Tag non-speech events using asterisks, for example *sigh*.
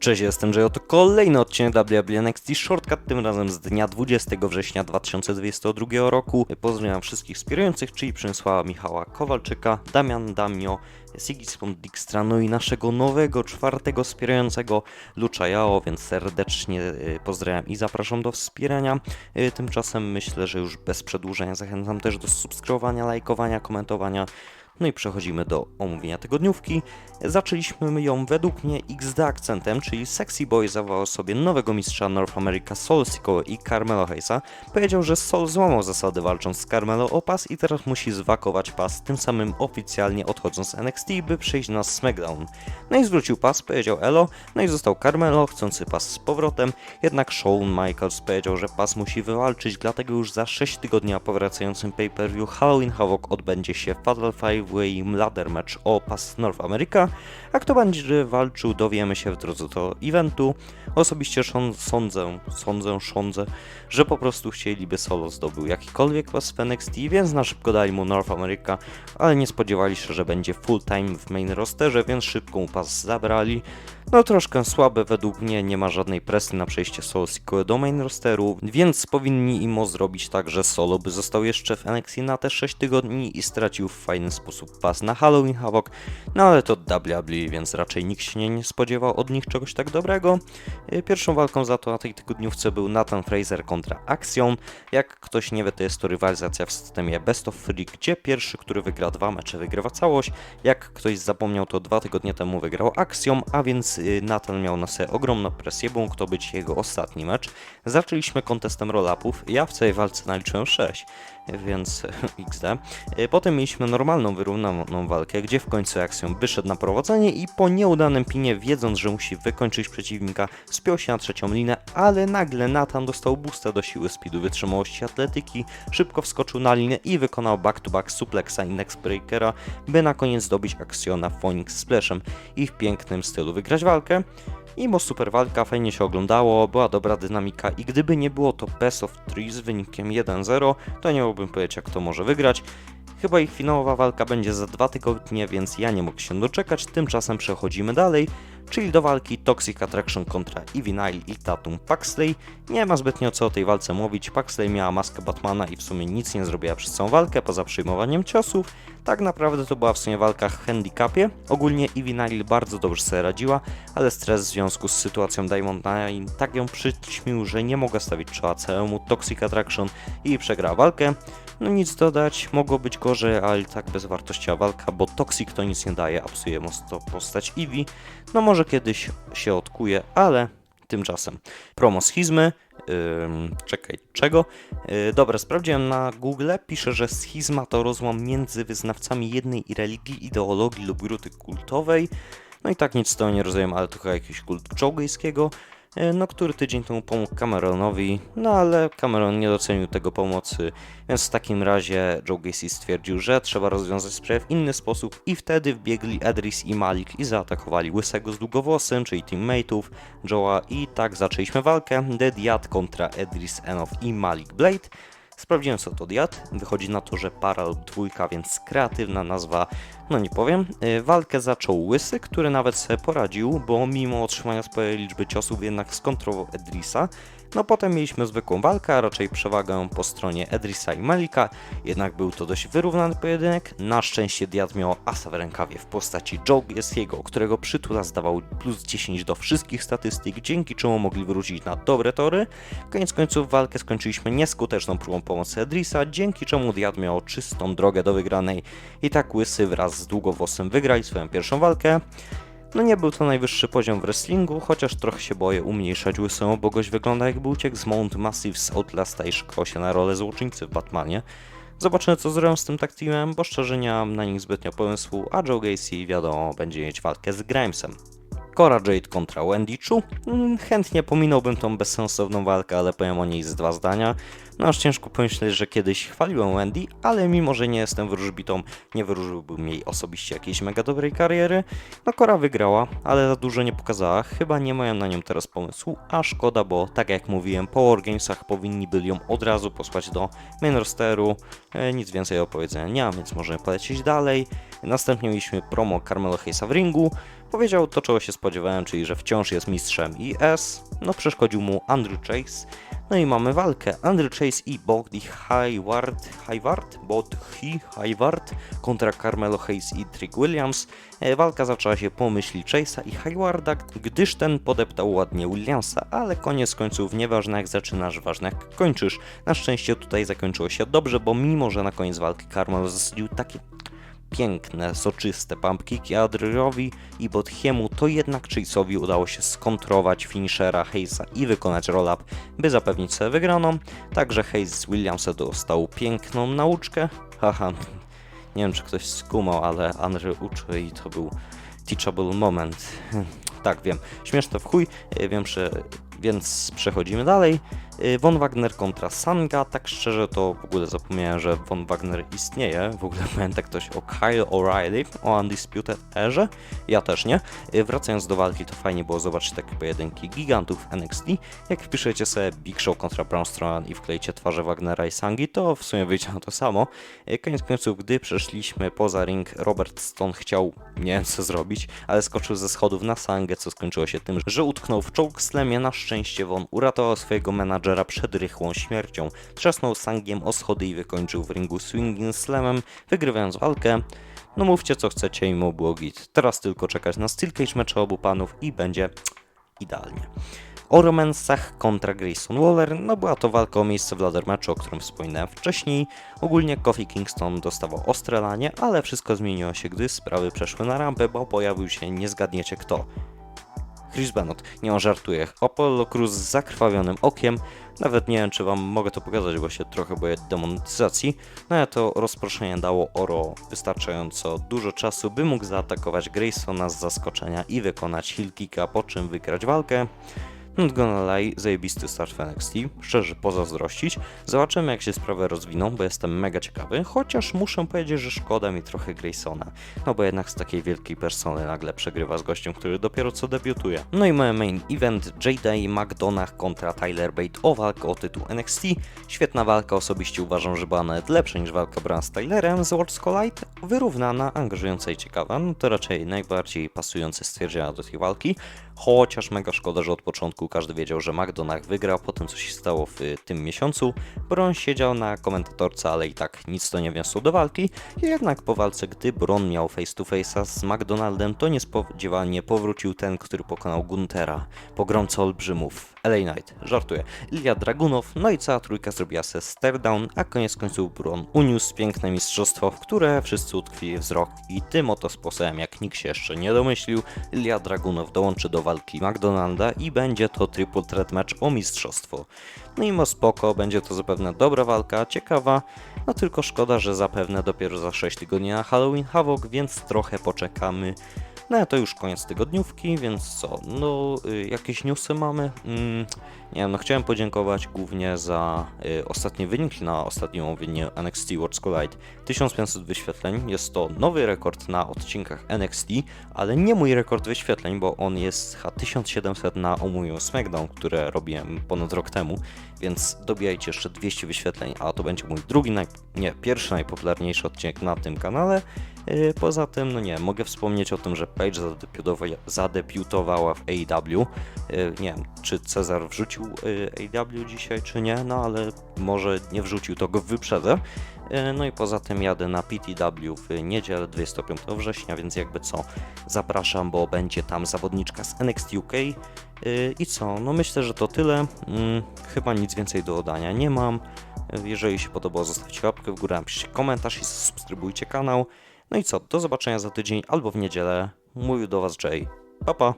Cześć, jestem Jay, to kolejny odcinek WWE NXT Shortcut, tym razem z dnia 20 września 2022 roku. Pozdrawiam wszystkich wspierających, czyli Przemysława Michała Kowalczyka, Damian Damio, Sigismund Dijkstra, no i naszego nowego, czwartego wspierającego Lucza Jao, więc serdecznie y, pozdrawiam i zapraszam do wspierania. Y, Tymczasem myślę, że już bez przedłużenia zachęcam też do subskrybowania, lajkowania, komentowania. No i przechodzimy do omówienia tygodniówki. Zaczęliśmy ją według mnie XD akcentem, czyli Sexy Boy zawołał sobie nowego mistrza North America Sol Sikoa i Carmelo Hayesa. Powiedział, że Sol złamał zasady walcząc z Carmelo o pas i teraz musi zwakować pas, tym samym oficjalnie odchodząc z NXT, by przejść na SmackDown. No i zwrócił pas, powiedział Elo, no i został Carmelo, chcący pas z powrotem, jednak Shawn Michaels powiedział, że pas musi wywalczyć, dlatego już za 6 tygodni po wracającym pay-per-view Halloween Havoc odbędzie się Fatal 5-Way Ladder Match o pas North America, a kto będzie walczył dowiemy się w drodze do eventu. Osobiście sądzę, sądzę, sądzę, że po prostu chcieliby Solo zdobył jakikolwiek pas w NXT, więc na szybko dali mu North America, ale nie spodziewali się, że będzie full time w main rosterze, więc szybko mu pas zabrali. No troszkę słabe według mnie, nie ma żadnej presji na przejście Solo Sikoe do main rosteru, więc powinni imo zrobić tak, że Solo by został jeszcze w NXT na te 6 tygodni i stracił w fajny sposób pas na Halloween Havoc, no ale to WWE, więc raczej nikt się nie, spodziewał od nich czegoś tak dobrego. Y, Pierwszą walką za to na tej tygodniówce był Nathan Fraser kontra Axiom. Jak ktoś nie wie, to jest to rywalizacja w systemie Best of Three, gdzie pierwszy, który wygra dwa mecze, wygrywa całość. Jak ktoś zapomniał, to dwa tygodnie temu wygrał Axiom, a więc y, Nathan miał na sobie ogromną presję, bo mógł to być jego ostatni mecz. Zaczęliśmy kontestem roll-upów, ja w całej walce naliczyłem 6, więc *laughs* XD. Y, Potem mieliśmy normalną, wyrównaną walkę, gdzie w końcu Axiom wyszedł na prowadzenie i po nieudanym pinie, wiedząc, że musi wykończyć przeciwnika, spiął się na trzecią linę, ale nagle Nathan dostał boosta do siły, speedu, wytrzymałości, atletyki, szybko wskoczył na linę i wykonał back-to-back suplexa i neckbreakera, by na koniec zdobyć Axiona Phoenix Splashem i w pięknym stylu wygrać walkę. Mimo super walka, fajnie się oglądało, była dobra dynamika i gdyby nie było to best of 3 z wynikiem 1-0, to nie mógłbym powiedzieć jak to może wygrać. Chyba ich finałowa walka będzie za dwa tygodnie, więc ja nie mogę się doczekać. Tymczasem przechodzimy dalej, czyli do walki Toxic Attraction kontra Ivy Nile i Tatum Paxley. Nie ma zbytnio co o tej walce mówić. Paxley miała maskę Batmana i w sumie nic nie zrobiła przez całą walkę, poza przyjmowaniem ciosów. Tak naprawdę to była w sumie walka w handicapie. Ogólnie Ivy Nile bardzo dobrze sobie radziła, ale stres w związku z sytuacją Diamond Nine tak ją przyćmił, że nie mogła stawić czoła całemu Toxic Attraction i przegrała walkę. No nic dodać, mogło być gorzej, ale i tak bezwartościowa walka, bo Toxic to nic nie daje, a psuje mocno postać Eevee. No może kiedyś się odkuje, ale tymczasem. Promo schizmy, ym, czekaj, czego? Yy, dobra, sprawdziłem na Google, pisze, że schizma to rozłam między wyznawcami jednej religii, ideologii lub grupy kultowej. No i tak nic z tego nie rozumiem, ale to chyba jakiś kult czołgejskiego e, no który tydzień temu pomógł Cameronowi, no ale Cameron nie docenił tego pomocy, więc w takim razie Joe Gacy stwierdził, że trzeba rozwiązać sprawę w inny sposób i wtedy wbiegli Edris i Malik i zaatakowali Łysego z długowłosem, czyli teammateów Joe'a i tak zaczęliśmy walkę Dead Yad kontra Edris Enof i Malik Blade. Sprawdziłem co to diad, wychodzi na to, że para lub dwójka, więc kreatywna nazwa, no nie powiem. Y, Walkę zaczął Łysy, który nawet sobie poradził, bo mimo otrzymania sporej liczby ciosów jednak skontrował Edrisa. No potem mieliśmy zwykłą walkę, a raczej przewagę po stronie Edrisa i Malika, jednak był to dość wyrównany pojedynek. Na szczęście Diad miał asa w rękawie w postaci Joe Gacy'ego, którego przytula zdawał plus 10 do wszystkich statystyk, dzięki czemu mogli wrócić na dobre tory. Koniec końców walkę skończyliśmy nieskuteczną próbą pomocy Edrisa, dzięki czemu Diad miał czystą drogę do wygranej i tak Łysy wraz z Długowłosem wygrali swoją pierwszą walkę. No nie był to najwyższy poziom w wrestlingu, chociaż trochę się boję umniejszać łysą, bo gość wygląda jakby uciekł z Mount Massive z Outlasta i szkoł się na rolę złoczyńcy w Batmanie. Zobaczymy co zrobią z tym tak teamem, bo szczerze nie mam na nich zbytnio pomysłu, a Joe Gacy wiadomo będzie mieć walkę z Grimesem. Cora Jade kontra Wendy Chu. Mm, Chętnie pominąłbym tą bezsensowną walkę, ale powiem o niej z dwa zdania. No aż ciężko pomyśleć, że kiedyś chwaliłem Wendy, ale mimo, że nie jestem wróżbitą, nie wyróżyłbym jej osobiście jakiejś mega dobrej kariery. No Cora wygrała, ale za dużo nie pokazała, chyba nie mają na nią teraz pomysłu, a szkoda, bo tak jak mówiłem, po Wargamesach powinni byli ją od razu posłać do main rosteru, e, nic więcej do powiedzenia nie mam, więc możemy polecieć dalej. Następnie mieliśmy promo Carmelo Hayesa w ringu. Powiedział to, czego się spodziewałem, czyli że wciąż jest mistrzem IS. No przeszkodził mu Andrew Chase. No i mamy walkę. Andrew Chase i Bogdi Hayward, Hayward, Bodhi Hayward kontra Carmelo Hayes i Trick Williams. E, Walka zaczęła się po myśli Chase'a i Haywarda, gdyż ten podeptał ładnie Williamsa, ale koniec końców nieważne jak zaczynasz, ważne jak kończysz. Na szczęście tutaj zakończyło się dobrze, bo mimo, że na koniec walki Carmelo zasadził takie piękne, soczyste pumpkiki Adriowi i Bodhiemu, to jednak Chase'owi udało się skontrować finishera Hayesa i wykonać roll-up, by zapewnić sobie wygraną. Także Hayes z Williamsa dostał piękną nauczkę. Haha, nie wiem czy ktoś skumał, ale Andrew uczy i to był teachable moment. Tak, wiem. Śmieszne w chuj, wiem, że... Więc przechodzimy dalej. Y, Von Wagner kontra Sanga. Tak szczerze to w ogóle zapomniałem, że Von Wagner istnieje. W ogóle *laughs* pamięta ktoś o Kyle O'Reilly, o Undisputed Erze. Ja też nie. Y, Wracając do walki, to fajnie było zobaczyć takie pojedynki gigantów NXT. Jak wpiszecie sobie Big Show kontra Braun Strowman i wklejcie twarze Wagnera i Sangi, to w sumie wyjdzie na to samo. Y, Koniec końców, gdy przeszliśmy poza ring, Robert Stone chciał, nie wiem co zrobić, ale skoczył ze schodów na Sangę, co skończyło się tym, że utknął w chokeslamie. Na szczęście Von uratował swojego menadżera przed rychłą śmiercią. Trzasnął Sangiem o schody i wykończył w ringu swinging slamem, wygrywając walkę. No mówcie co chcecie i mu było git. Teraz tylko czekać na Steel Cage mecze obu panów i będzie idealnie. O romansach kontra Grayson Waller, no była to walka o miejsce w ladder matchu, o którym wspominałem wcześniej. Ogólnie Kofi Kingston dostawał ostre lanie, ale wszystko zmieniło się, gdy sprawy przeszły na rampę, bo pojawił się nie zgadniecie kto. Chris nie on żartuje. Apollo Cruz z zakrwawionym okiem. Nawet nie wiem, czy wam mogę to pokazać, bo się trochę boję demonetyzacji. No ale to rozproszenie dało Oro wystarczająco dużo czasu, by mógł zaatakować Graysona z zaskoczenia i wykonać heel kicka, po czym wygrać walkę. Not gonna lie, zajebisty start w NXT, szczerze pozazdrościć. Zobaczymy jak się sprawy rozwiną, bo jestem mega ciekawy, chociaż muszę powiedzieć, że szkoda mi trochę Graysona, no bo jednak z takiej wielkiej persony nagle przegrywa z gościem, który dopiero co debiutuje. No i moje main event, J.Day McDonagh kontra Tyler Bate o walkę o tytuł NXT. Świetna walka, osobiście uważam, że była nawet lepsza niż walka Braun z Tylerem z Worlds Collide, wyrównana, angażująca i ciekawa, no to raczej najbardziej pasujące stwierdzenia do tej walki, chociaż mega szkoda, że od początku każdy wiedział, że McDonagh wygra po tym, co się stało w y, tym miesiącu. Bron siedział na komentatorce, ale i tak nic to nie wniosło do walki. Jednak po walce, gdy Bron miał face to face'a z McDonaldem, to niespodziewanie powrócił ten, który pokonał Guntera, pogromca olbrzymów. LA Knight, żartuję. Ilya Dragunow, no i cała trójka zrobiła se stare down, a koniec końców Bron uniósł piękne mistrzostwo, w które wszyscy utkwili wzrok i tym oto sposobem, jak nikt się jeszcze nie domyślił, Ilya Dragunow dołączy do walki McDonalda i będzie to triple threat match o mistrzostwo. No i mo spoko, będzie to zapewne dobra walka, ciekawa, no tylko szkoda, że zapewne dopiero za 6 tygodni na Halloween Havoc, więc trochę poczekamy. No to już koniec tygodniówki, więc co? No, y, jakieś newsy mamy? Mm, nie wiem, no chciałem podziękować głównie za y, ostatni wynik na ostatnim omówieniu NXT Worlds Collide. 1500 wyświetleń, jest to nowy rekord na odcinkach NXT, ale nie mój rekord wyświetleń, bo on jest chyba 1700 na omówieniu SmackDown, które robiłem ponad rok temu, więc dobijajcie jeszcze 200 wyświetleń, a to będzie mój drugi, naj... nie, pierwszy najpopularniejszy odcinek na tym kanale. Yy, Poza tym, no nie, mogę wspomnieć o tym, że zadebiutowa- zadebiutowała w AEW. Yy, Nie wiem, czy Cezar wrzucił yy, AEW dzisiaj, czy nie, no ale może nie wrzucił, to go wyprzedzę. No i poza tym jadę na PTW w niedzielę 25 września, więc jakby co, zapraszam, bo będzie tam zawodniczka z NXT UK. I co, no myślę, że to tyle. Mm, Chyba nic więcej do dodania nie mam. Jeżeli się podobało, zostawcie łapkę w górę, napiszcie komentarz i subskrybujcie kanał. No i co, do zobaczenia za tydzień albo w niedzielę. Mówił do Was Jay. Pa pa!